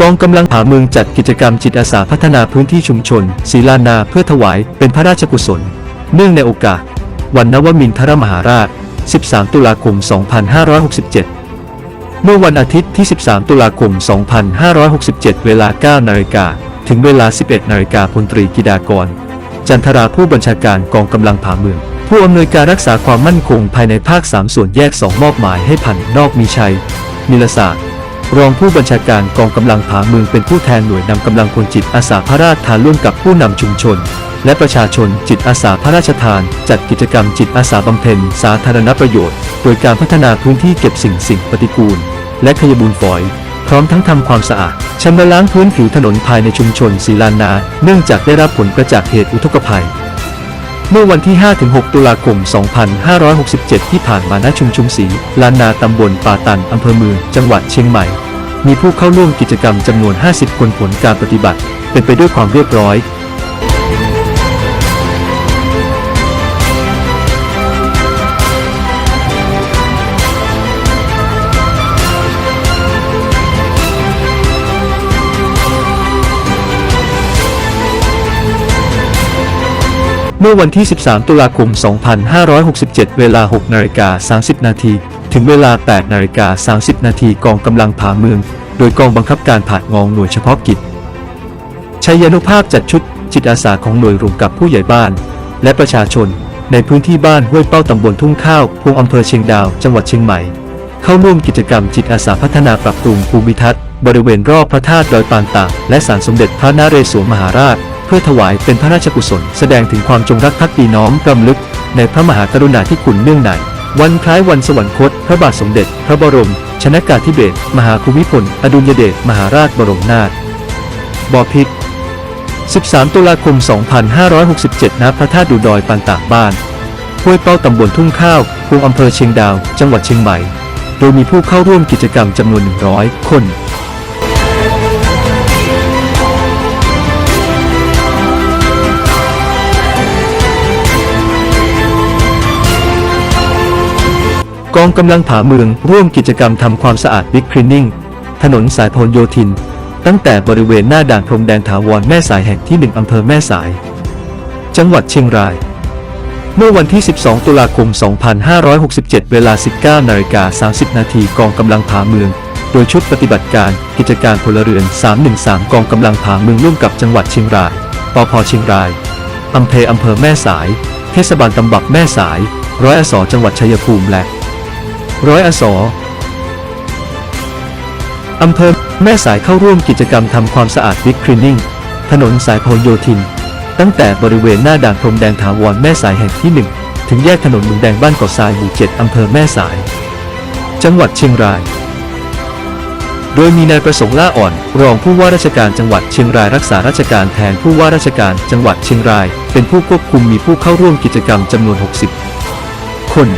กองกำลังผาเมืองจัดกิจกรรมจิตอาสาพัฒนาพื้นที่ชุมชนศรีลานาเพื่อถวายเป็นพระราชกุศล เนื่องในโอกาส วันนวมินทรมหาราช 13 ตุลาคม 2567 เมื่อวันอาทิตย์ที่ 13 ตุลาคม 2567 เวลา 9 นาฬิกาถึงเวลา 11 นาฬิกาพลตรีกิดากร จันทราผู้บัญชาการกองกำลังผาเมือง ผู้อำนวยการรักษาความมั่นคงภายในภาค 3 ส่วนแยก 2 มอบหมายให้พันนอกมีชัยนิลศาสตร์ รองผู้บัญชาการกองกำลังผาเมืองเป็นผู้แทนหน่วยนำกำลังพลจิตอาสาพระราชทานร่วมกับผู้นำชุมชน และประชาชนจิตอาสาพระราชทาน จัดกิจกรรมจิตอาสาบำเพ็ญสาธารณประโยชน์ โดยการพัฒนาพื้นที่เก็บสิ่งสิ่งปฏิกูล และขยะมูลฝอย พร้อมทั้งทำความสะอาดชำระล้างพื้นผิวถนนภายในชุมชนศิลานา เนื่องจากได้รับผลกระจากเหตุอุทกภัย เมื่อวันที่ 5-6 ตุลาคม 2567 ที่ผ่านมาณชุมชุมศรีลานนาตำบลป่าตันอำเภอเมืองจังหวัดเชียงใหม่ มีผู้เข้าร่วมกิจกรรมจำนวน 50 คนผลการปฏิบัติ เป็นไปด้วยความเรียบร้อย เมื่อวันที่ 13 ตุลาคม 2567 เวลา 6 นาฬิกา 30 นาที ถึงเวลา 8 นาฬิกา 30 นาทีกองกำลังผาเมือง โดยกองบังคับการผาดงองหน่วยเฉพาะกิจ ชัยนุภาพจัดชุดจิตอาสาของหน่วยรวมกับผู้ใหญ่บ้าน และประชาชน ในพื้นที่บ้านห้วยเป้าตำบลทุ่งข้าวพวงอำเภอเชียงดาว จังหวัดเชียงใหม่ เข้าร่วมกิจกรรมจิตอาสาพัฒนาปรับปรุงภูมิทัศน์บริเวณรอบพระธาตุดอยปานตากและศาลสมเด็จพระนเรศวรมหาราช พื่อถวายเป็นพระราชกุศล แสดงถึงความจงรักภักดีน้อมรำลึก ในพระมหากรุณาธิคุณเนื่องในวันคล้ายวันสวรรคต พระบาทสมเด็จ พระบรม ชนากาธิเบศรมหาภูมิพล อดุลยเดชมหาราชบรมนาถบอพิษ13 ตุลาคม 2567 ณ พระธาตุดูดอยปานตากบ้าน ห้วยเป้าตำบลทุ่งข้าวพวงอำเภอเชียงดาว จังหวัดเชียงใหม่ โดยมีผู้เข้าร่วมกิจกรรมจำนวน 100 คน กองกำลังผาเมืองร่วมกิจกรรมทำความสะอาดบิ๊กคลีนนิ่งถนนสายพหลโยธิน ตั้งแต่บริเวณหน้าด่านพรมแดนถาวรแม่สายแห่งที่1อำเภอแม่สาย จังหวัดเชียงราย เมื่อวันที่ 12 ตุลาคม 2567 เวลา 19นาฬิกา30 นาทีกองกำลังผาเมือง โดยชุดปฏิบัติการกิจการพลเรือน 313 กองกำลังผาเมืองร่วมกับจังหวัดเชียงรายปพเชียงรายอำเภออำเภอแม่สาย เทศบาลตำบลแม่สาย ร้อยอสอจังหวัดชัยภูมิและ ร้อยอสออำเภอแม่สายเข้าร่วมกิจกรรมทำความสะอาดบิ๊กคลีนิ่ง ถนนสายพหลโยธิน ตั้งแต่บริเวณหน้าด่านพรมแดนถาวรแม่สายแห่งที่ 1 ถึงแยกถนนมืองแดงบ้านเกาะทรายหมู่ 7 อำเภอแม่สาย จังหวัดเชียงราย โดยมีนายประสงค์ล่าอ่อน รองผู้ว่าราชการจังหวัดเชียงรายรักษาราชการแทนผู้ว่าราชการจังหวัดเชียงราย เป็นผู้ควบคุมมีผู้เข้าร่วมกิจกรรมจำนวน 60 คน